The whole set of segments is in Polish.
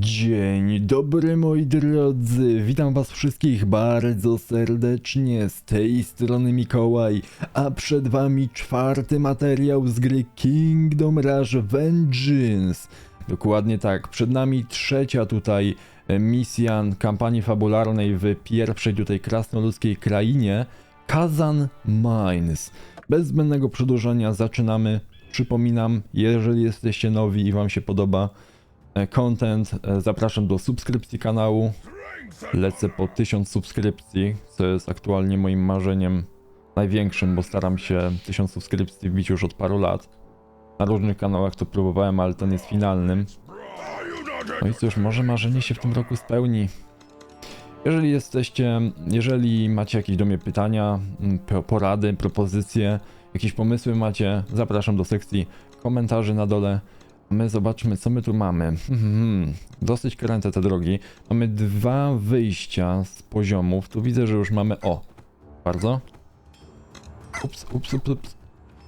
Dzień dobry moi drodzy, witam was wszystkich bardzo serdecznie, z tej strony Mikołaj, a przed wami czwarty materiał z gry Kingdom Rush Vengeance. Dokładnie tak, przed nami trzecia tutaj e, misja kampanii fabularnej w pierwszej tutaj krasnoludzkiej krainie, Kazan Mines. Bez zbędnego przedłużania zaczynamy. Przypominam, jeżeli jesteście nowi i wam się podoba content, e, zapraszam do subskrypcji kanału. Lecę po 1000 subskrypcji, co jest aktualnie moim marzeniem największym, bo staram się 1000 subskrypcji wbić już od paru lat. Na różnych kanałach to próbowałem, ale ten jest finalnym. No i cóż, może marzenie się w tym roku spełni. Jeżeli jesteście, jeżeli macie jakieś do mnie pytania, mm, po- porady, propozycje, jakieś pomysły macie, zapraszam do sekcji komentarzy na dole. My zobaczmy, co my tu mamy. Mhm, Dosyć kręte te drogi. Mamy dwa wyjścia z poziomów. Tu widzę, że już mamy. O! Bardzo. Ups, ups, ups, ups.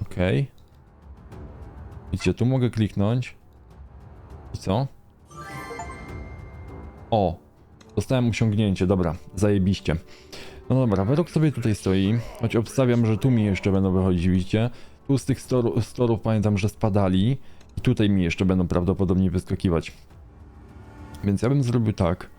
Okej. Widzicie, tu mogę kliknąć. I co? O! Dostałem osiągnięcie, dobra, zajebiście. No dobra, wyrok sobie tutaj stoi, choć obstawiam, że tu mi jeszcze będą wychodzić, widzicie? Tu z tych storu, storów pamiętam, że spadali i tutaj mi jeszcze będą prawdopodobnie wyskakiwać. Więc ja bym zrobił tak.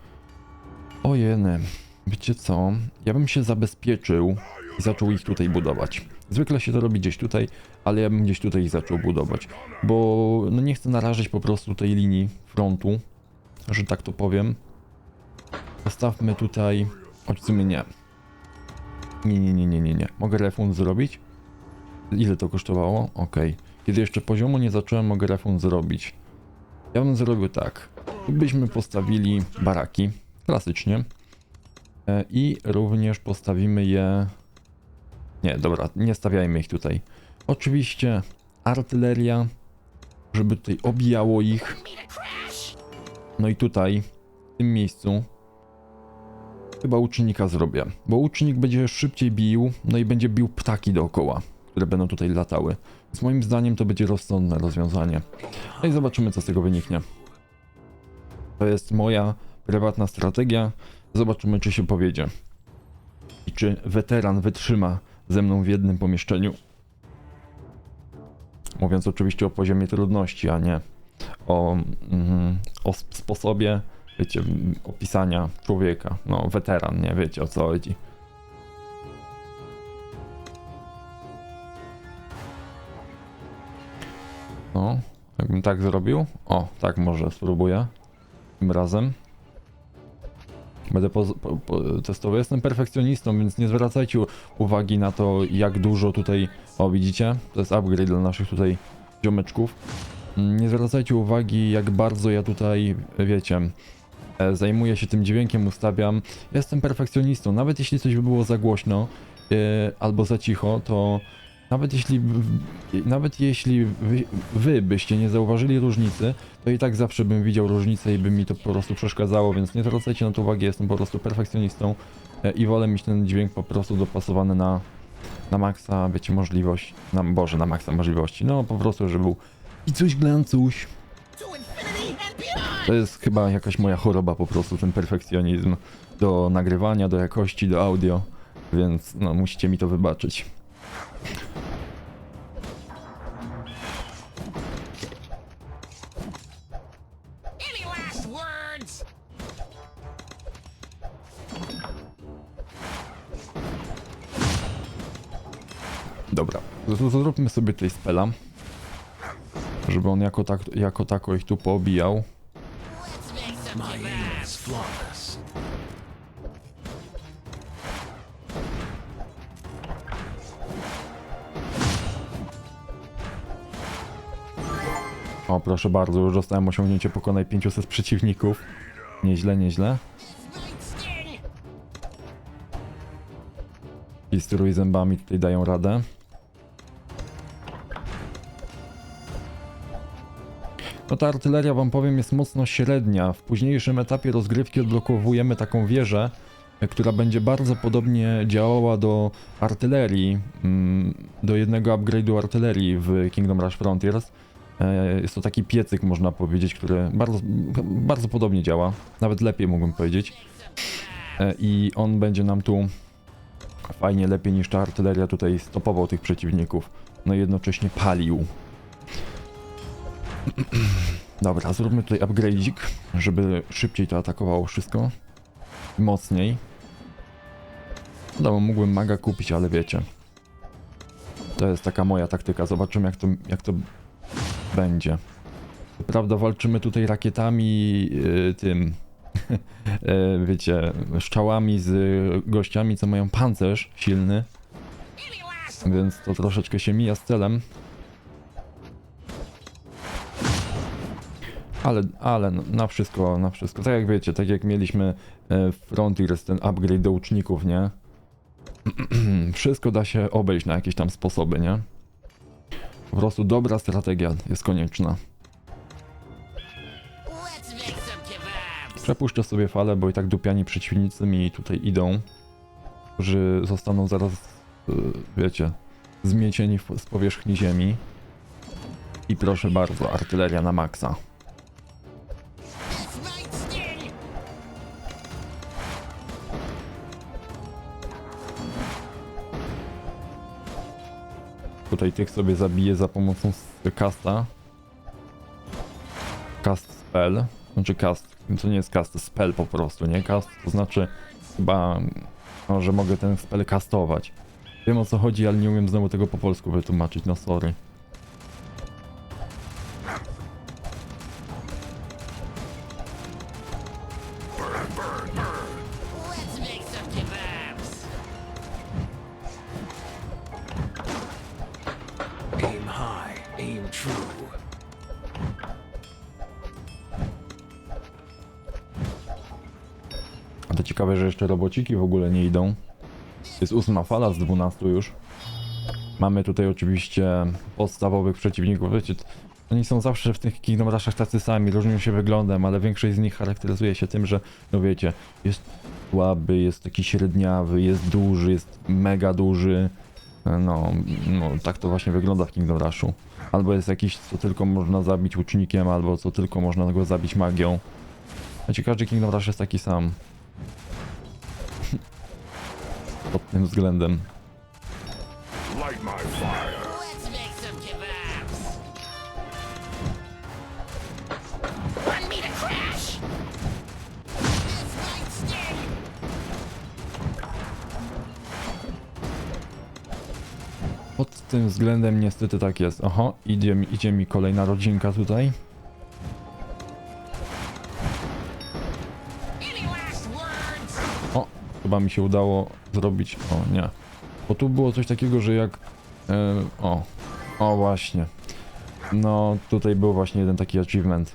Ojeny, wiecie co? Ja bym się zabezpieczył i zaczął ich tutaj budować. Zwykle się to robi gdzieś tutaj, ale ja bym gdzieś tutaj ich zaczął budować, bo no nie chcę narażać po prostu tej linii frontu, że tak to powiem. Postawmy tutaj. Choć w sumie nie. Nie, nie, nie, nie, nie, nie. Mogę refund zrobić? Ile to kosztowało? Okej. Kiedy jeszcze poziomu nie zacząłem, mogę refund zrobić. Ja bym zrobił tak. Byśmy postawili baraki. Klasycznie. E, I również postawimy je. Nie, dobra, nie stawiajmy ich tutaj. Oczywiście artyleria, żeby tutaj obijało ich. No i tutaj, w tym miejscu, Chyba uczynnika zrobię, bo uczynnik będzie szybciej bił, no i będzie bił ptaki dookoła, które będą tutaj latały. Więc moim zdaniem to będzie rozsądne rozwiązanie. No i zobaczymy, co z tego wyniknie. To jest moja prywatna strategia. Zobaczymy, czy się powiedzie. I czy weteran wytrzyma ze mną w jednym pomieszczeniu. Mówiąc oczywiście o poziomie trudności, a nie o, mm, o sp- sposobie wiecie, opisania człowieka. No, weteran, nie wiecie o co chodzi. No, jakbym tak zrobił. O, tak może spróbuję. Tym razem. Będę po, po, po, testował. Jestem perfekcjonistą, więc nie zwracajcie uwagi na to, jak dużo tutaj. O, widzicie? To jest upgrade dla naszych tutaj ziomeczków. Nie zwracajcie uwagi, jak bardzo ja tutaj, wiecie, e, zajmuję się tym dźwiękiem, ustawiam. Jestem perfekcjonistą, nawet jeśli coś by było za głośno e, albo za cicho, to nawet jeśli, nawet jeśli wy, wy byście nie zauważyli różnicy, to i tak zawsze bym widział różnicę i by mi to po prostu przeszkadzało, więc nie zwracajcie na to uwagi, jestem po prostu perfekcjonistą e, i wolę mieć ten dźwięk po prostu dopasowany na, na maksa, wiecie, możliwość, na, boże, na maksa możliwości, no po prostu, żeby był i coś glancuś. To jest chyba jakaś moja choroba po prostu, ten perfekcjonizm do nagrywania, do jakości, do audio, więc no musicie mi to wybaczyć. Dobra, zróbmy sobie tutaj spela, żeby on jako, tak, jako tako ich tu poobijał. O, proszę bardzo, już dostałem osiągnięcie pokonaj 500 przeciwników. Nieźle, nieźle. I zębami tutaj dają radę. Ta artyleria, wam powiem, jest mocno średnia. W późniejszym etapie rozgrywki odblokowujemy taką wieżę, która będzie bardzo podobnie działała do artylerii, mm, do jednego upgrade'u artylerii w Kingdom Rush Frontiers. E, Jest to taki piecyk, można powiedzieć, który bardzo, bardzo podobnie działa. Nawet lepiej mógłbym powiedzieć. E, I on będzie nam tu fajnie, lepiej niż ta artyleria tutaj stopował tych przeciwników. No i jednocześnie palił. Dobra, zróbmy tutaj upgrade'ik, żeby szybciej to atakowało wszystko. Mocniej. No, mógłbym maga kupić, ale wiecie. To jest taka moja taktyka. Zobaczymy jak to, jak to będzie. Prawda, walczymy tutaj rakietami, yy, tym, yy, wiecie, szczałami z gościami, co mają pancerz silny, więc to troszeczkę się mija z celem. Ale, ale no, na wszystko, na wszystko. Tak jak wiecie, tak jak mieliśmy e, w Frontiers ten upgrade do łuczników, nie? wszystko da się obejść na jakieś tam sposoby, nie? Po prostu dobra strategia jest konieczna. Przepuszczę sobie falę, bo i tak dupiani przeciwnicy mi tutaj idą, którzy zostaną zaraz, y, wiecie, zmiecieni z powierzchni ziemi. I proszę bardzo, artyleria na maksa. Tutaj tych sobie zabiję za pomocą casta. Cast spell. Znaczy cast, to nie jest cast, spell po prostu, nie? Cast to znaczy chyba, no, że mogę ten spell castować. Wiem o co chodzi, ale nie umiem znowu tego po polsku wytłumaczyć, no sorry. Ciekawe, że jeszcze robociki w ogóle nie idą. Jest ósma fala z 12 już. Mamy tutaj oczywiście podstawowych przeciwników. Wiecie, oni są zawsze w tych Kingdom Rushach tacy sami, różnią się wyglądem, ale większość z nich charakteryzuje się tym, że no wiecie, jest słaby, jest taki średniawy, jest duży, jest mega duży. No, no tak to właśnie wygląda w Kingdom Rushu. Albo jest jakiś, co tylko można zabić łucznikiem, albo co tylko można go zabić magią. Znaczy każdy Kingdom Rush jest taki sam. This might sting. Pod tym względem niestety tak jest. Oho, idzie mi, idzie mi kolejna rodzinka tutaj. Chyba mi się udało zrobić. O, nie. Bo tu było coś takiego, że jak. E, o, o, właśnie. No, tutaj był właśnie jeden taki achievement.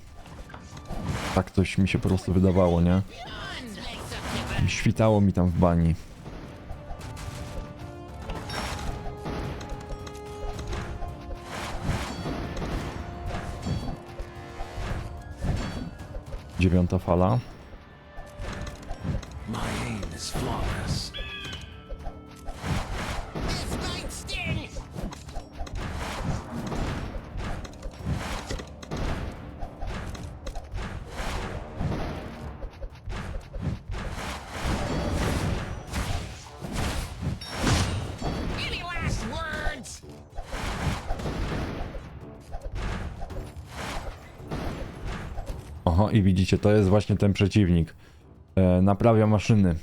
Tak coś mi się po prostu wydawało, nie? Świtało mi tam w bani. Dziewiąta fala. Oho, i widzicie, to jest właśnie ten przeciwnik. E, naprawia maszyny.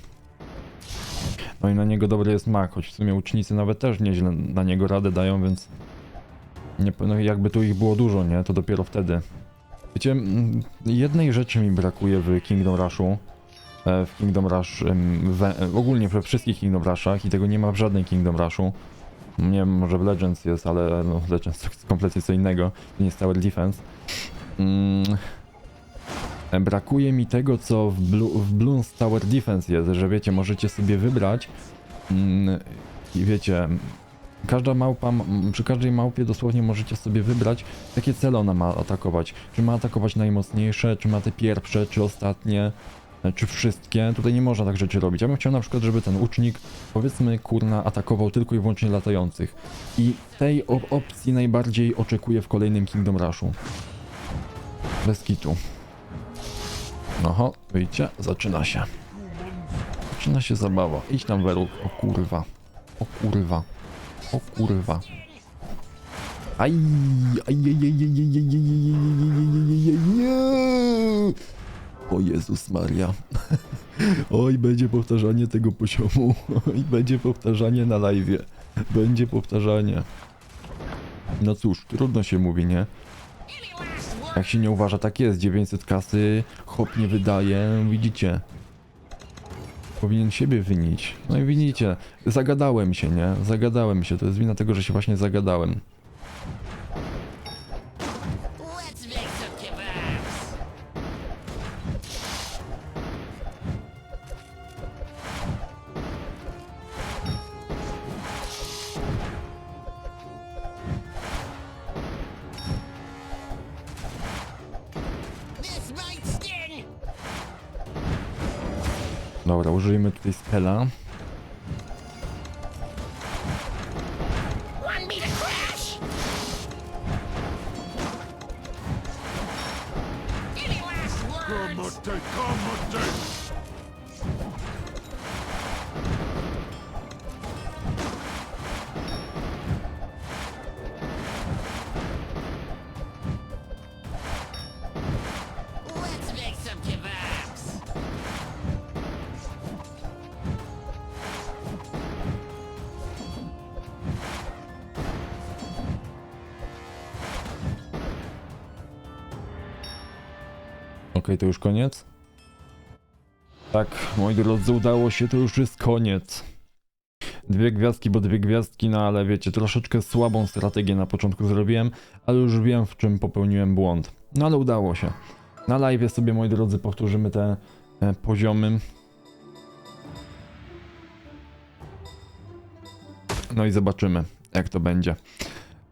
No i na niego dobry jest mak, choć w sumie ucznicy nawet też nieźle na niego radę dają, więc... Nie, no jakby tu ich było dużo, nie? To dopiero wtedy. Wiecie, mm, jednej rzeczy mi brakuje w Kingdom Rushu. E, w Kingdom Rush, e, ogólnie we wszystkich Kingdom Rushach i tego nie ma w żadnej Kingdom Rushu. Nie wiem, może w Legends jest, ale no, Legends to kompletnie co innego. To nie jest Tower Defense. Mm, Brakuje mi tego, co w, Blu w Bloons Tower Defense jest, że wiecie, możecie sobie wybrać mm, i wiecie, każda małpa, przy każdej małpie dosłownie możecie sobie wybrać, jakie cele ona ma atakować. Czy ma atakować najmocniejsze, czy ma te pierwsze, czy ostatnie. e, czy wszystkie. Tutaj nie można tak rzeczy robić. Ja bym chciał na przykład, żeby ten łucznik, powiedzmy, kurna, atakował tylko i wyłącznie latających. I tej op- opcji najbardziej oczekuję w kolejnym Kingdom Rushu. Bez kitu. Oho, wyjdźcie, zaczyna się. Zaczyna się zabawa. Idź tam, Weruk. O kurwa. O kurwa. O kurwa. Aj! O Jezus Maria. Oj, będzie powtarzanie tego poziomu. Oj, będzie powtarzanie na live. Będzie powtarzanie. No cóż, trudno się mówi, nie? Jak się nie uważa, tak jest. 900 kasy, hop nie wydaje, widzicie. Powinien siebie winić. No i winicie. Zagadałem się, nie? Zagadałem się. To jest wina tego, że się właśnie zagadałem. Dobra, użyjmy tutaj spela. To już koniec? Tak, moi drodzy, udało się, to już jest koniec. Dwie gwiazdki, bo dwie gwiazdki, no ale wiecie, troszeczkę słabą strategię na początku zrobiłem, ale już wiem w czym popełniłem błąd. No ale udało się. Na live sobie, moi drodzy, powtórzymy te e, poziomy. No i zobaczymy, jak to będzie.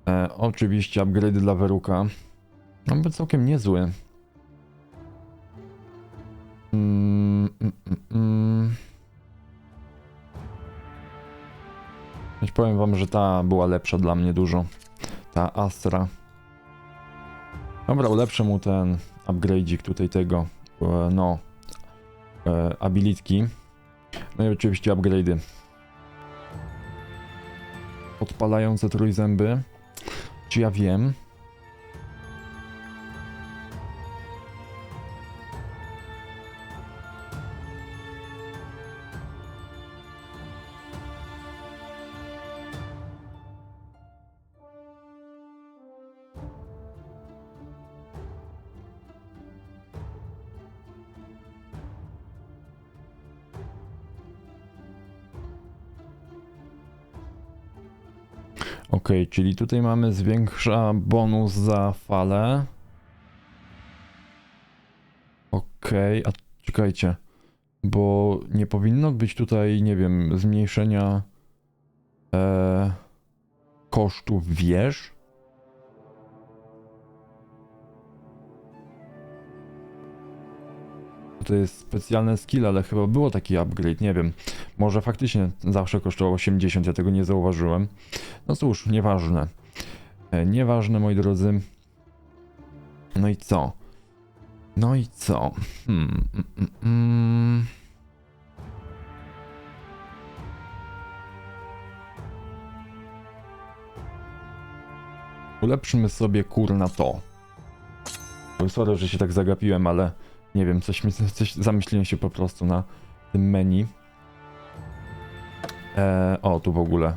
E, oczywiście upgrade dla Weruka. No by całkiem niezły. Powiem wam, że ta była lepsza dla mnie dużo. Ta Astra. Dobra, ulepszę mu ten upgrade'ik tutaj tego. e, No. E, abilitki. No i oczywiście upgrade'y. Odpalające trójzęby. Czy ja wiem? Ok, czyli tutaj mamy zwiększa bonus za falę. Ok, a czekajcie, bo nie powinno być tutaj, nie wiem, zmniejszenia e, kosztów wież? To jest specjalny skill, ale chyba było taki upgrade, nie wiem. Może faktycznie zawsze kosztowało 80, ja tego nie zauważyłem. No cóż, nieważne. E, Nieważne, moi drodzy. No i co? No i co? Hmm. Mm, mm. Ulepszymy sobie kurna to. Oj, Sorry, że się tak zagapiłem, ale nie wiem, coś, coś zamyśliłem się po prostu na tym menu. E, o, tu w ogóle.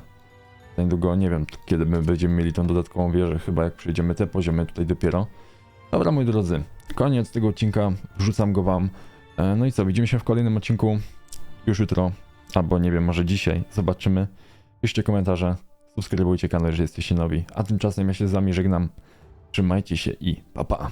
Niedługo, nie wiem, kiedy my będziemy mieli tą dodatkową wieżę, chyba jak przejdziemy te poziomy tutaj dopiero. Dobra, moi drodzy, koniec tego odcinka, wrzucam go wam. E, no i co, widzimy się w kolejnym odcinku już jutro, albo nie wiem, może dzisiaj, zobaczymy. Piszcie komentarze, subskrybujcie kanał, jeżeli jesteście nowi. A tymczasem ja się z wami żegnam. Trzymajcie się i pa pa.